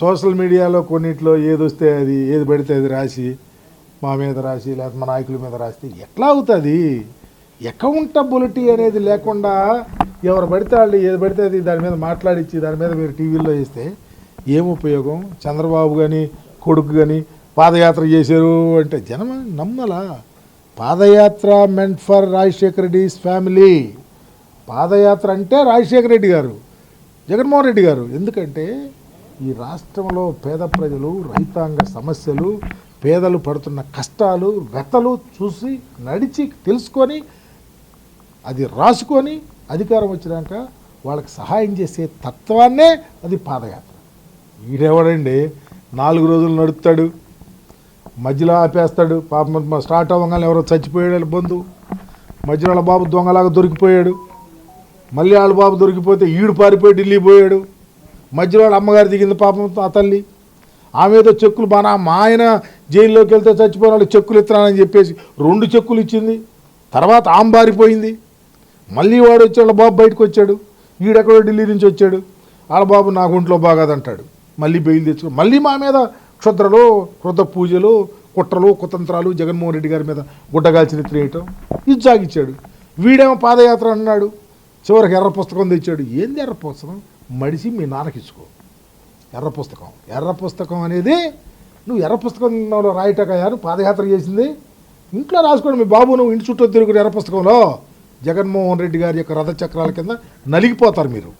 Social మీడియాలో కొన్నిట్లో ఏది వస్తే అది ఏది పడితే అది రాసి మా మీద రాసి లేకపోతే మా నాయకుల మీద రాస్తే ఎట్లా అవుతుంది? అకౌంటబిలిటీ అనేది లేకుండా ఎవరు పడితే వాళ్ళు ఏది పడితే అది దాని మీద మాట్లాడిచ్చి దాని మీద మీరు టీవీలో వేస్తే ఏం ఉపయోగం? చంద్రబాబు కానీ కొడుకు కానీ పాదయాత్ర చేశారు అంటే జనం నమ్మలా? Padayatra meant for Rajasekhara Reddy's family padayatra అంటే రాజశేఖర రెడ్డి గారు జగన్మోహన్ రెడ్డి గారు. ఎందుకంటే ఈ రాష్ట్రంలో పేద ప్రజలు రైతాంగ సమస్యలు పేదలు పడుతున్న కష్టాలు వ్యతలు చూసి నడిచి తెలుసుకొని అది రాసుకొని అధికారం వచ్చినాక వాళ్ళకి సహాయం చేసే తత్వాన్నే అది పాదయాత్ర. ఈడెవడండి? నాలుగు రోజులు నడుపుతాడు. మధ్యలో ఆపేస్తాడు. పాపం స్టార్ట్ అవ్వగానే ఎవరో చచ్చిపోయాడు బంధువు మధ్యలో వాళ్ళ బాబు దొంగలాగా దొరికిపోయాడు. మళ్ళీ వాళ్ళ బాబు దొరికిపోతే ఈడు పారిపోయి ఢిల్లీ పోయాడు. మధ్యలో అమ్మగారు దిగింది పాపం ఆ తల్లి. ఆమె ఏదో చెక్కులు బాగా మా ఆయన జైల్లోకి వెళ్తే చచ్చిపోయిన వాళ్ళు చెక్కులు ఇస్తున్నానని చెప్పేసి రెండు చెక్కులు ఇచ్చింది. తర్వాత ఆంబారిపోయింది. మళ్ళీ వాడు వచ్చి వాళ్ళ బాబు బయటకు వచ్చాడు. వీడెక్కడో ఢిల్లీ నుంచి వచ్చాడు. వాళ్ళ బాబు నాకు ఒంట్లో బాగాదంటాడు. మళ్ళీ బెయిల్ తెచ్చుకో మళ్ళీ మా మీద క్షుద్రలు కృత పూజలు కుట్రలు కుతంత్రాలు జగన్మోహన్ రెడ్డి గారి మీద గుడ్డగాల్చిన తినేయటం. ఇది సాగిచ్చాడు వీడేమో పాదయాత్ర అన్నాడు. చివరికి ఎర్ర పుస్తకం తెచ్చాడు. ఏంది ఎర్ర పుస్తకం? మడిసి మీ నాన్నకి ఇచ్చుకో. ఎర్ర పుస్తకం. ఎర్ర పుస్తకం అనేది నువ్వు ఎర్ర పుస్తకంలో రాయటకయ్యాను పాదయాత్ర చేసింది. ఇంట్లో రాసుకోండి మీ బాబు నువ్వు ఇంటి చుట్టూ తిరుగుడు ఎర్ర పుస్తకంలో. జగన్మోహన్ రెడ్డి గారి యొక్క రథచక్రాల కింద నలిగిపోతారు మీరు.